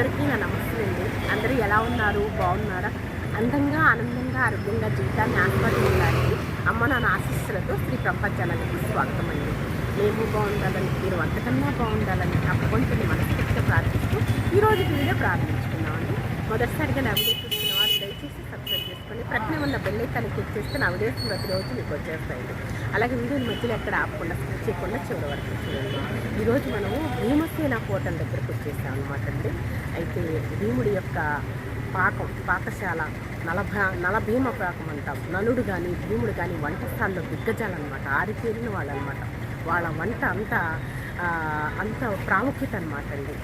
అందరికీ నా నమస్తే అండి. అందరూ ఎలా ఉన్నారు? బాగున్నారా? అందంగా ఆనందంగా ఆరోగ్యంగా జీవితాన్ని ఆస్వాదించాలని అమ్మ నాన్న ఆశీస్సులతో శ్రీ ప్రపంచానికి స్వాగతం అండి. మేము బాగుండాలని మీరు అంతకన్నా బాగుండాలని ఆ మనస్ఫూర్తిగా ప్రార్థిస్తూ ఈరోజు వీడియో ప్రారంభించుకున్నామండి మొదటిసారిగా నా వీడియో ప్రక్కనే ఉన్న బెల్ ఐకాన్ని క్లిక్ చేస్తే నా వీడియోస్ ప్రతిరోజు మీకు వచ్చేస్తాయండి అలాగే వీడియోని మధ్యలో ఎక్కడ ఆపకుండా స్కిప్ చేయకుండా చివరి వరకు చూడండి. ఈరోజు మనము భీమసేన హోటల్ దగ్గరకు వచ్చేసాం అనమాట అండి. అయితే భీముడి యొక్క పాకం పాకశాల నలభ నలభీమ పాకం అంటాం. నలుడు కానీ భీముడు కానీ వంటస్థాల్లో దిగ్గజాలన్నమాట. ఆరితేరిన వాళ్ళు అనమాట వాళ్ళ వంట అంత అంత ప్రాముఖ్యత అనమాట అండి.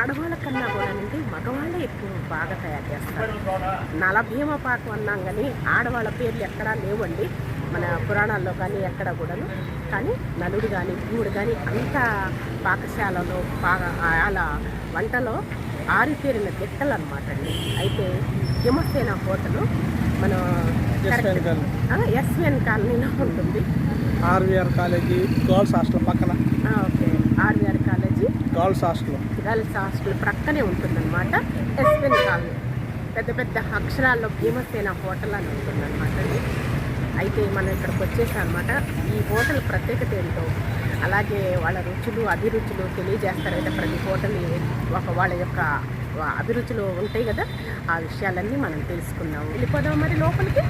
ఆడవాళ్ళ కన్నా కూడా అండి మగవాళ్ళే ఎక్కువ బాగా తయారు చేస్తారు. నలభీమ పాకం అన్నాం కానీ ఆడవాళ్ళ పేర్లు ఎక్కడా లేవండి. మన పురాణాల్లో కానీ ఎక్కడ కూడాను. కానీ నలుడు కానీ భీముడు కానీ అంత పాకశాలలో బాగా అలా వంటలో ఆరితేరిన దిట్టలు అనమాట అండి. అయితే హిమసేన హోటల్ మనం S V N colony. S V N కాలనీలో ఉంటుంది. R V R college girls hostel పక్కన. Okay. R V R college girls hostel girls hostel ప్రక్కనే ఉంటుందన్నమాట. S V N colony. పెద్ద పెద్ద అక్షరాల్లో భీమసేన హోటల్ అని ఉంటుందన్నమాట అండి అయితే మనం ఇక్కడికి వచ్చేసామన్నమాట. ఈ హోటల్ ప్రత్యేకత ఏంటో అలాగే వాళ్ళ రుచులు అభిరుచులు తెలియజేస్తారు కదా ప్రతి హోటల్ ఒక వాళ్ళ యొక్క అభిరుచులు ఉంటాయి కదా ఆ విషయాలన్నీ మనం తెలుసుకుందాం. వెళ్ళిపోదాం మరి లోపలికి.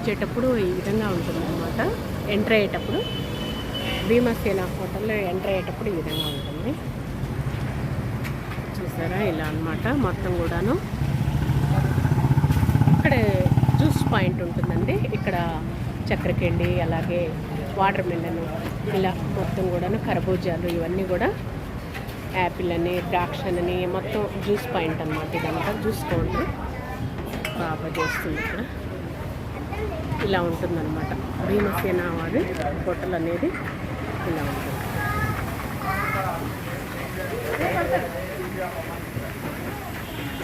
వచ్చేటప్పుడు ఈ విధంగా ఉంటుందన్నమాట. ఎంటర్ అయ్యేటప్పుడు. భీమసేన హోటల్లో ఎంటర్ అయ్యేటప్పుడు ఈ విధంగా ఉంటుంది. చూసారా? ఇలా అన్నమాట. మొత్తం కూడాను. ఇక్కడ జ్యూస్ పాయింట్ ఉంటుందండి. ఇక్కడ చక్కెరకెండి అలాగే వాటర్ మిల్లన్ ఇలా మొత్తం కూడాను కరబూజాలు ఇవన్నీ కూడా యాపిల్ అని ద్రాక్ష అని మొత్తం జ్యూస్ పాయింట్ అన్నమాట ఇదంతా. Juice counter. బాగా చేస్తుంది ఇక్కడ. ఇలా ఉంటుందన్నమాట. భీమసేన వారి హోటల్ అనేది ఇలా ఉంటుంది.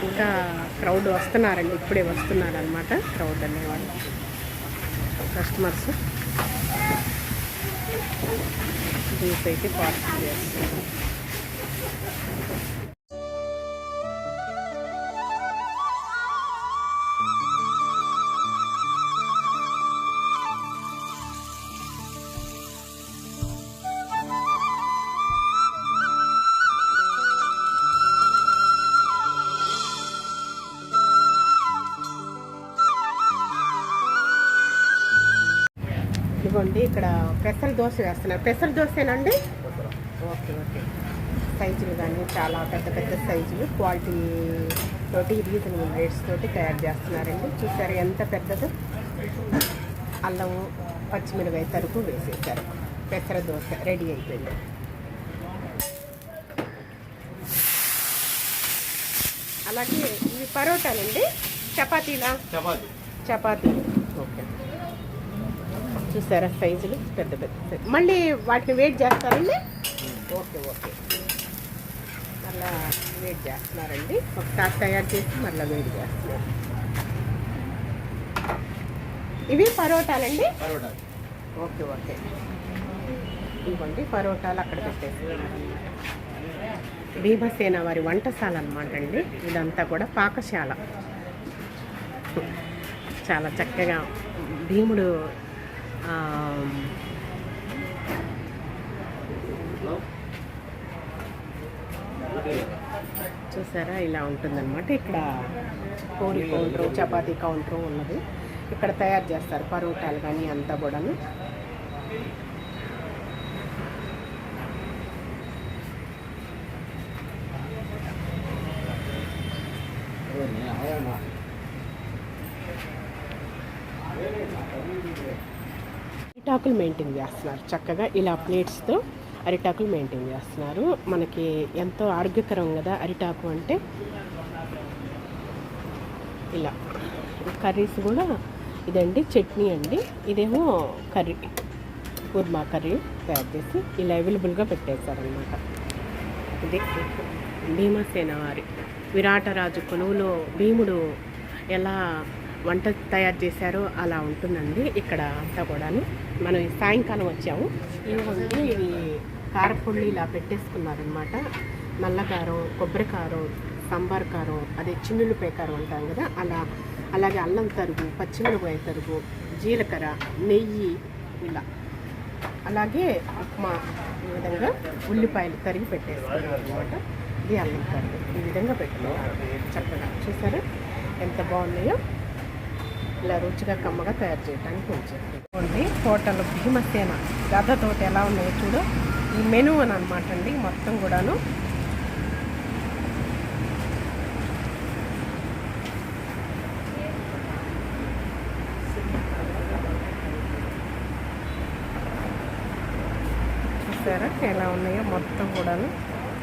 ఇంకా క్రౌడ్ వస్తున్నారండి ఇప్పుడే వస్తున్నారనమాట క్రౌడ్ అనేవాళ్ళు. కస్టమర్స్. జ్యూస్ అయితే పార్సల్ చేస్తున్నారు. ఇదిగోండి ఇక్కడ పెసర దోశ వేస్తున్నారు. పెసర దోశేనండి? Okay okay. సైజులు కానీ చాలా పెద్ద పెద్ద సైజులు క్వాలిటీ తోటి రీజనబుల్ రేట్స్ తోటి తయారు చేస్తున్నారండి. చూసారు ఎంత పెద్దదో? అల్లము పచ్చిమిరకాయ తరుపు వేసేసారు. పెసర దోశ రెడీ అయిపోయింది. అలాగే ఇవి పరోటాలండి. చపాతీలా? చపాతి. చపాతీ. ఓకే చూసారా సైజులు? పెద్ద పెద్ద. మళ్ళీ వాటిని వెయిట్ చేస్తారండి? Okay okay. మళ్ళా వెయిట్ చేస్తున్నారండి. ఒకసారి తయారు చేసి మళ్ళీ వెయిట్ చేస్తున్నారు. ఇవి పరోటాలండి? Parotta okay okay. ఇవ్వండి పరోటాలు అక్కడ పెట్టేసి భీమసేన వారి వంటశాల అనమాట అండి. ఇదంతా కూడా పాకశాల. చాలా చక్కగా భీముడు Um, చూసారా? ఇలా ఉంటుందన్నమాట. ఇక్కడ పూరి కౌంటర్ చపాతీ కౌంటర్ ఉన్నది. ఇక్కడ తయారు చేస్తారు పరోటాలు కానీ అంతా కూడాను. అరిటాకులు మెయింటైన్ చేస్తున్నారు. చక్కగా ఇలా ప్లేట్స్తో అరిటాకులు మెయింటైన్ చేస్తున్నారు. మనకి ఎంతో ఆరోగ్యకరం కదా అరిటాకు అంటే? ఇలా. కర్రీస్ కూడా ఇదండి చట్నీ అండి. ఇదేమో కర్రీ కుర్మా కర్రీ తయారు చేసి ఇలా అవైలబుల్గా పెట్టేశారనమాట ఇది భీమసేన వారి. విరాటరాజు కొలువులో భీముడు ఎలా వంట తయారు చేశారో అలా ఉంటుందండి ఇక్కడ అంతా కూడాను. మనం సాయంకాలం వచ్చాము. ఇవి ఇవి కారపుళ్ళు ఇలా పెట్టేసుకున్నారనమాట నల్లకారం కొబ్బరికారం సాంబార్ కారం అదే చిన్నులపై కారం అంటాం కదా అలా అలాగే అల్లం తరుగు పచ్చిమిరపకాయ తరుగు జీలకర్ర నెయ్యి ఇలా. అలాగే ఉప్మా ఈ విధంగా ఉల్లిపాయలు తరిగి పెట్టేసుకున్నారు అనమాట ఇది అల్లం తరుగు. ఈ విధంగా పెట్టుకున్నారు. చక్కగా. చూసారా? ఎంత బాగున్నాయో. ఇలా రుచిగా కమ్మగా తయారు చేయడానికి ఉంచండి. చూడండి హోటల్ భీమసేన గదతోటి ఎలా ఉన్నాయో చూడు. ఈ మెనూ అని అనమాట అండి మొత్తం కూడాను. చూసారా ఎలా ఉన్నాయో మొత్తం కూడాను.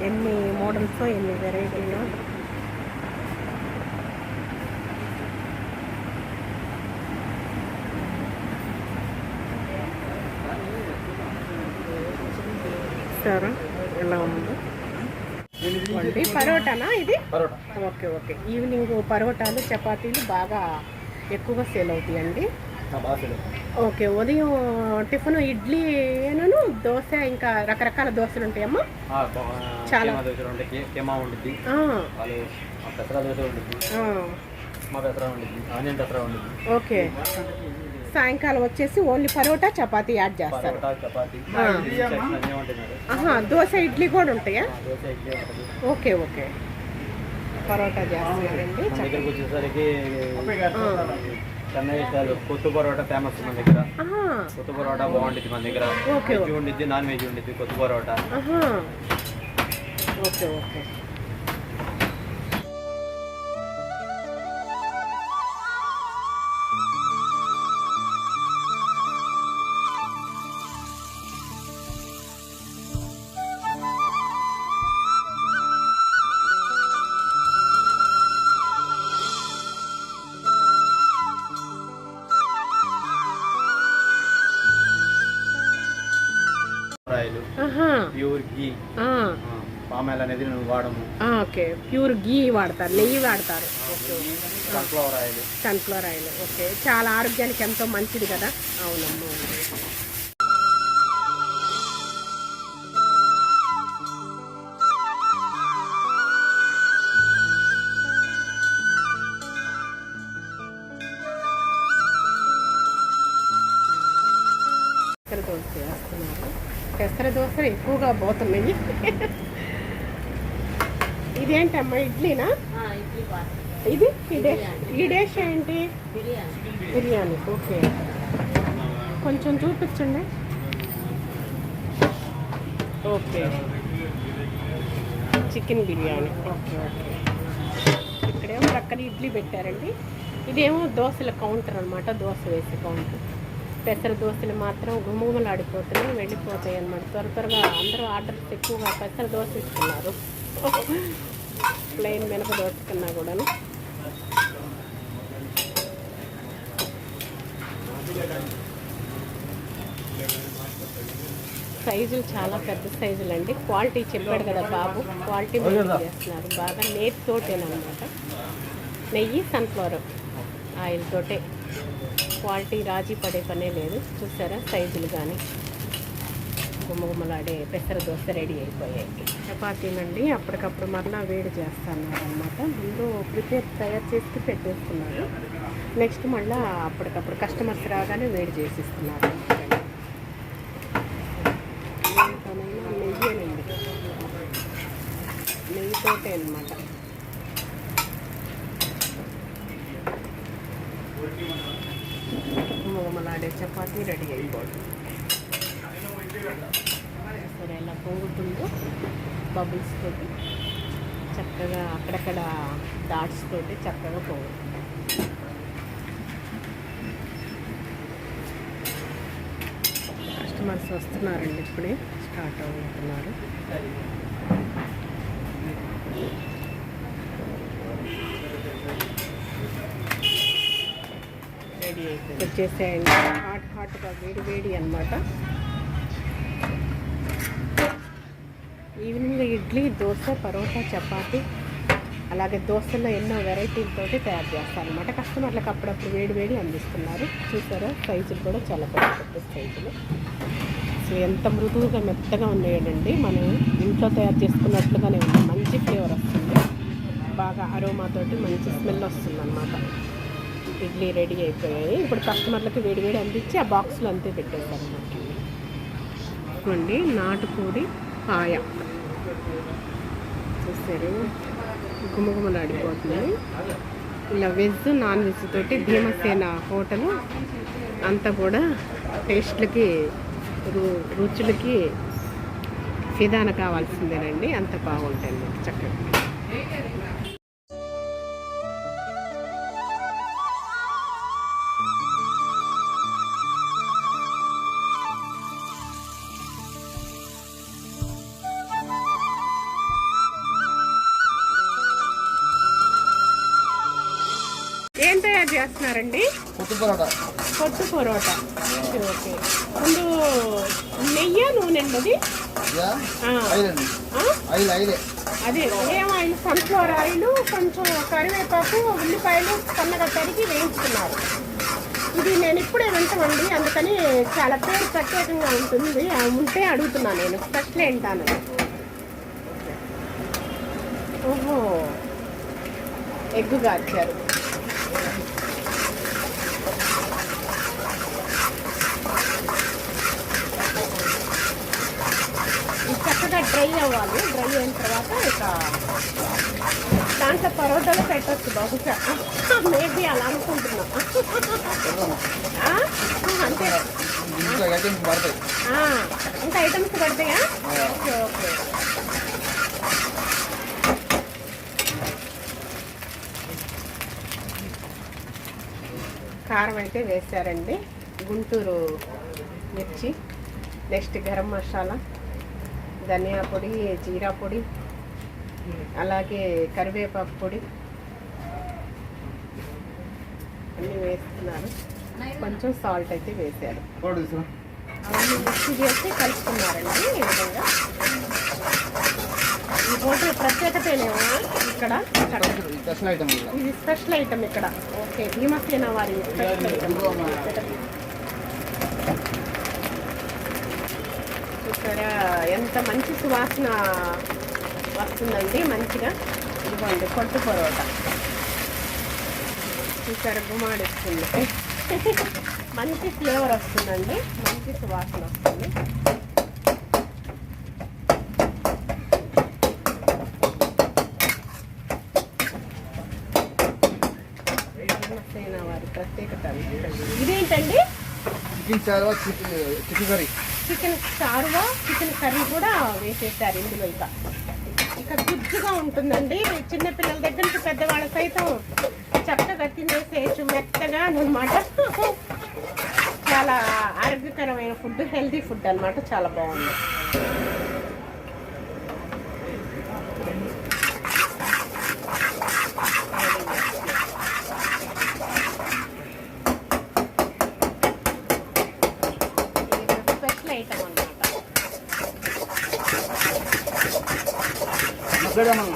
ఎన్ని మోడల్స్ ఎన్ని వెరైటీలో. చూసారా? ఎలా ఉందో? వండి పరోటానా ఇది? పరోటా. Okay okay. ఈవినింగ్ పరోటాలు చపాతీలు బాగా ఎక్కువగా సేల్ అవుతాయండి. ఓకే ఉదయం టిఫిన్ ఇడ్లీ ఏను దోశ ఇంకా రకరకాల దోశలు ఉంటాయమ్మా. చాలా. ఓకే. సాయంకాలం వచ్చేసి ఓన్లీ పరోటా చపాతీ యాడ్ చేస్తారు. దోశ ఇడ్లీ కూడా ఉంటాయా? Okay okay. పరోటా చేస్తున్నారండి మన దగ్గరకు వచ్చేసరికి. చెన్నై స్టైల్ కొత్త పరోటా ఫేమస్ మన దగ్గర. కొత్త పరోటా బాగుంటుంది మన దగ్గర. ఓకే, వెజ్ ఉండిద్ది నాన్ వెజ్ ఉండిద్ది కొత్త పరోటా. ఆహా. Okay okay. పామ్ ఆయిల్ అనేది నేను వాడము ఓకే. ప్యూర్ గీ వాడతారు నెయ్యి వాడతారు. Sunflower oil. Sunflower oil okay. చాలా ఆరోగ్యానికి ఎంతో మంచిది కదా? అవునమ్మా. పెసర దోశ ఎక్కువగా పోతున్నాయి. ఇదేంటమ్మా ఇడ్లీనా? ఇది? ఈ డిష్ ఈ డిష్ ఏంటి? బిర్యానీ. ఓకే. కొంచెం చూపించండి. Okay. Chicken biryani. Okay okay. ఇక్కడేమో పక్కన ఇడ్లీ పెట్టారండి. ఇదేమో దోశల కౌంటర్ అనమాట దోశ వేసే కౌంటర్. పెసర దోశలు మాత్రం గుమగుమలాడిపోతున్నాయి వెళ్ళిపోతాయి అన్నమాట. త్వర త్వరగా అందరూ ఆర్డర్స్ ఎక్కువగా పెసర దోశ ఇస్తున్నారు. ప్లెయిన్ మినప దోశ కన్నా కూడాను. సైజులు చాలా పెద్ద సైజులు అండి క్వాలిటీ చెప్పాడు కదా బాబు. క్వాలిటీ చేస్తున్నారు. బాగా నేతితోటేనమాట నెయ్యి సన్ఫ్లవర్ ఆయిల్ తోటే. క్వాలిటీ రాజీ పడే పనే లేదు. చూసారా? సైజులు కానీ గుమ్మగుమ్మలాడే పెసర దోశ రెడీ అయిపోయాయి. చపాతీనండి అప్పటికప్పుడు మరలా వేడి చేస్తాను అనమాట ముందు ప్రిపేర్ తయారు చేసి పెట్టేసుకున్నారు నెక్స్ట్ మళ్ళీ అప్పటికప్పుడు కస్టమర్స్ రాగానే వేడి చేసిస్తున్నారు. దేనితోనైనా నెయ్యేనండి నెయ్యితోటే అనమాట ఆడే చపాతి రెడీ అయిపోతుంది సరే ఇలా పోగుతుందో బబుల్స్ తోటి చక్కగా అక్కడక్కడ డాట్స్ తోటి చక్కగా పోగుతుంది కస్టమర్స్ వస్తున్నారండి ఇప్పుడే స్టార్ట్ అవుతున్నారు రెడీ అయిపోయింది వచ్చేసేయండి. హాట్ హాట్గా వేడి వేడి అనమాట ఈవినింగ్ ఇడ్లీ దోశ పరోటా చపాతి అలాగే దోశల్లో ఎన్నో వెరైటీలతోటి తయారు చేస్తారు అనమాట కస్టమర్లకు అప్పుడప్పుడు వేడి వేడి అందిస్తున్నారు. చూసారా? సైజులు కూడా చాలా పెద్ద పెద్ద సైజులు. సో ఎంత మృదువుగా మెత్తగా ఉన్నాయండి. మనం ఇంట్లో తయారు చేసుకున్నట్లుగానే ఉంది. మంచి ఫ్లేవర్ వస్తుంది. బాగా అరోమాతోటి మంచి స్మెల్ వస్తుంది అనమాట ఇడ్లీ రెడీ అయిపోయాయి. ఇప్పుడు కస్టమర్లకి వేడివేడి అందించి ఆ బాక్స్లో అంతే పెట్టేశారు అన్నమాట. ఇదిగోండి నాటుకోడి పాయ. చూసారు? గుమగుమలు ఆడిపోతున్నాయి ఇలా వెజ్ నాన్ వెజ్ తోటి భీమసేన హోటల్ అంతా కూడా టేస్ట్లకి రు రుచులకి ఫిదాన కావాల్సిందేనండి. అంత బాగుంటుంది చక్కగా. పొట్టు పరోటా. ఓకే ముందు నెయ్యి నూనె అండి అది? అదే ఏం ఆయిల్ సన్ఫ్లవర్ ఆయిల్ కొంచెం కరివేపాకు ఉల్లిపాయలు సన్నగా తరిగి వేయించుకున్నారు. ఇది నేను ఇప్పుడే వింటామండి అందుకని చాలా పేరు ప్రత్యేకంగా ఉంటుంది. ఉంటే అడుగుతున్నాను నేను స్పెషల్ ఏంటాను. ఓహో. ఎగ్గు గార్చారు ఇది చక్కగా డ్రై అవ్వాలి. డ్రై అయిన తర్వాత ఇక దాంట్లో పరోటాలో పెట్టచ్చు బహుశా. మేబీ అలా అనుకుంటున్నా. ఆ, ఇంకా ఐటమ్స్ పడతాయా? Okay okay. కారం అయితే వేశారండి గుంటూరు మిర్చి నెక్స్ట్ గరం మసాలా. ధనియా పొడి జీరా పొడి అలాగే కరివేపాకు పొడి అన్నీ వేస్తున్నారు. కొంచెం సాల్ట్ అయితే వేశారు అవన్నీ మిక్స్ చేసి కలుపుకున్నారండి ఈ విధంగా. ఈ హోటల్ ప్రత్యేకతనేమో ఇక్కడ ఇది స్పెషల్ ఐటమ్ ఇక్కడ. ఓకే భీమసేన వారి స్పెషల్ ఐటమ్. ఇక్కడ ఎంత మంచి సువాసన వస్తుందండి మంచిగా ఇదిగోండి కొట్టు పరోటా. ఇక్కడ గుమాడిస్తుంది మంచి ఫ్లేవర్ వస్తుందండి. మంచి సువాసన వస్తుంది. వారి ప్రత్యేకత ఇదేంటండి? Chicken chicken curry. చికెన్ చారువా చికెన్ కర్రీ కూడా వేసేసారు ఇందులో ఇక. ఇక గుజ్జుగా ఉంటుందండి. చిన్నపిల్లల దగ్గర నుంచి పెద్దవాళ్ళ సైతం చక్కగా తినేసేయచ్చు మెత్తగా అనమాట చాలా ఆరోగ్యకరమైన ఫుడ్ హెల్తీ ఫుడ్ అన్నమాట. చాలా బాగుంది. స్పెషల్ ఐటమ్ అన్నమాట మసాలా మనం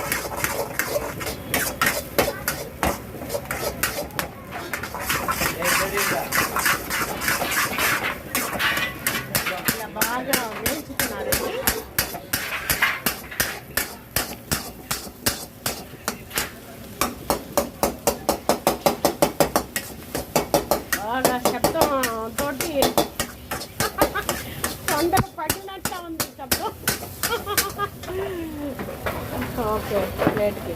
ఇలా బాగా వేయించుతున్నారండి బాగా శబ్దం తోటి తొందర ఉంది ఓకే ప్లేట్కి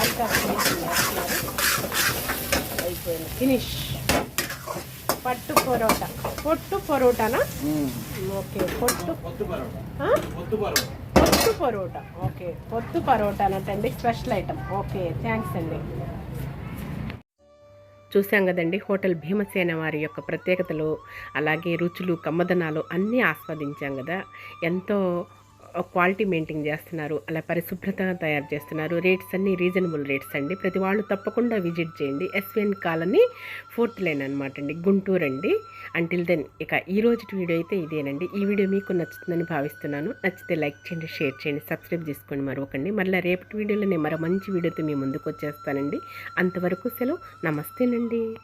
అంతా అయిపోయింది ఫినిష్ పట్టు పరోటా పొట్టు పరోటానా ఓకే పొట్టు పరోటా పొట్టు పరోటా ఓకే పొత్తు పరోటా అన్నట్టండి స్పెషల్ ఐటమ్ ఓకే థ్యాంక్స్ అండి చూసాం కదండి హోటల్ భీమసేన వారి యొక్క ప్రత్యేకతలు అలాగే రుచులు కమ్మదనాలు అన్నీ ఆస్వాదించాం కదా. ఎంతో క్వాలిటీ మెయింటైన్ చేస్తున్నారు అలా పరిశుభ్రత తయారు చేస్తున్నారు. రేట్స్ అన్నీ రీజనబుల్ రేట్స్ అండి. ప్రతి వాళ్ళు తప్పకుండా విజిట్ చేయండి. ఎస్విఎన్ కాలనీ ఫోర్త్ లైన్ అనమాట అండి. గుంటూరు అండి. అంటిల్ దెన్ ఇక ఈ రోజు వీడియో అయితే ఇదేనండి. ఈ వీడియో మీకు నచ్చుతుందని భావిస్తున్నాను. నచ్చితే లైక్ చేయండి షేర్ చేయండి సబ్స్క్రైబ్ చేసుకోండి మరొకండి. మళ్ళీ రేపటి వీడియోలో నేను మరో మంచి వీడియోతో మీ ముందుకు వచ్చేస్తానండి. అంతవరకు సెలవు. నమస్తేనండి.